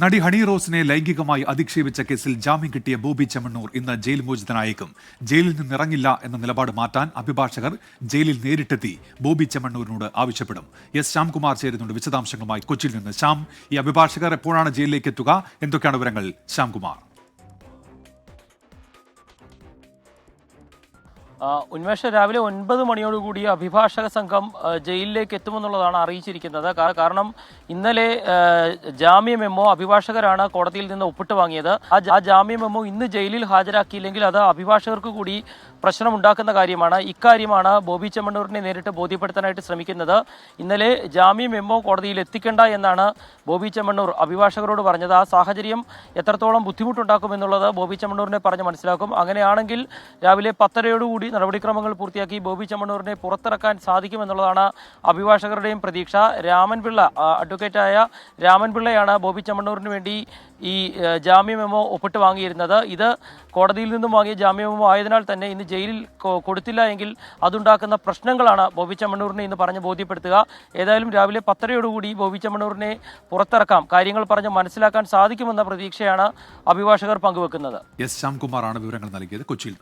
നടി ഹണി റോസിനെ ലൈംഗികമായി അധിക്ഷേപിച്ച കേസിൽ ജാമ്യം കിട്ടിയ ബോബി ചെമ്മണ്ണൂർ ഇന്ന് ജയിൽ മോചിതനായേക്കും. ജയിലിൽ നിന്നിറങ്ങില്ല എന്ന നിലപാട് മാറ്റാൻ അഭിഭാഷകർ ജയിലിൽ നേരിട്ടെത്തി. ബോബി ചെമ്മണ്ണൂരിനോട് ആവശ്യപ്പെടും. എസ് ശ്യാംകുമാർ ചേരുന്നുണ്ട് വിശദാംശങ്ങളുമായി കൊച്ചിയിൽ നിന്ന്. ശ്യാം ഈ അഭിഭാഷകർ എപ്പോഴാണ് ജയിലിലേക്ക് എത്തുക? എന്തൊക്കെയാണ് വിവരങ്ങൾ? ശ്യാംകുമാർ. ഉന്മേഷ് രാവിലെ ഒൻപത് മണിയോടുകൂടി അഭിഭാഷക സംഘം ജയിലിലേക്ക് എത്തുമെന്നുള്ളതാണ് അറിയിച്ചിരിക്കുന്നത്. കാരണം ഇന്നലെ ജാമ്യ മെമ്മോ അഭിഭാഷകരാണ് കോടതിയിൽ നിന്ന് ഒപ്പിട്ട് വാങ്ങിയത്. ആ ജാമ്യ മെമ്മോ ഇന്ന് ജയിലിൽ ഹാജരാക്കിയില്ലെങ്കിൽ അത് അഭിഭാഷകർക്ക് കൂടി പ്രശ്നമുണ്ടാക്കുന്ന കാര്യമാണ്. ഇക്കാര്യമാണ് ബോബി ചെമ്മണ്ണൂരിനെ നേരിട്ട് ബോധ്യപ്പെടുത്താനായിട്ട് ശ്രമിക്കുന്നത്. ഇന്നലെ ജാമ്യ മെമ്മോ കോടതിയിൽ എത്തിക്കേണ്ട എന്നാണ് ബോബി ചെമ്മണ്ണൂർ അഭിഭാഷകരോട് പറഞ്ഞത്. ആ സാഹചര്യം എത്രത്തോളം ബുദ്ധിമുട്ടുണ്ടാക്കുമെന്നുള്ളത് ബോബി ചെമ്മണ്ണൂരിനെ പറഞ്ഞ് മനസ്സിലാക്കും. അങ്ങനെയാണെങ്കിൽ രാവിലെ പത്തരയോടുകൂടി നടപടിക്രമങ്ങൾ പൂർത്തിയാക്കി ബോബി ചമ്മണൂറിനെ പുറത്തിറക്കാൻ സാധിക്കുമെന്നുള്ളതാണ് അഭിഭാഷകരുടെയും പ്രതീക്ഷ. രാമൻപിള്ള അഡ്വക്കേറ്റായ രാമൻപിള്ളയാണ് ബോബി ചമ്മണൂറിന് വേണ്ടി ഈ ജാമ്യമെമോ ഒപ്പിട്ട് വാങ്ങിയിരുന്നത്. ഇത് കോടതിയിൽ നിന്നും വാങ്ങിയ ജാമ്യ മെമ്മോ ആയതിനാൽ തന്നെ ഇന്ന് ജയിലിൽ കൊടുത്തില്ല എങ്കിൽ അതുണ്ടാക്കുന്ന പ്രശ്നങ്ങളാണ് ബോബി ചമ്മണൂറിനെ ഇന്ന് പറഞ്ഞ് ബോധ്യപ്പെടുത്തുക. ഏതായാലും രാവിലെ പത്തരയോടുകൂടി ബോബി ചമ്മണൂറിനെ പുറത്തിറക്കാം. കാര്യങ്ങൾ പറഞ്ഞ് മനസ്സിലാക്കാൻ സാധിക്കുമെന്ന പ്രതീക്ഷയാണ് അഭിഭാഷകർ പങ്കുവെക്കുന്നത്. എസ് ശ്യാംകുമാറാണ് വിവരങ്ങൾ നൽകിയത്. കൊച്ചിയിൽ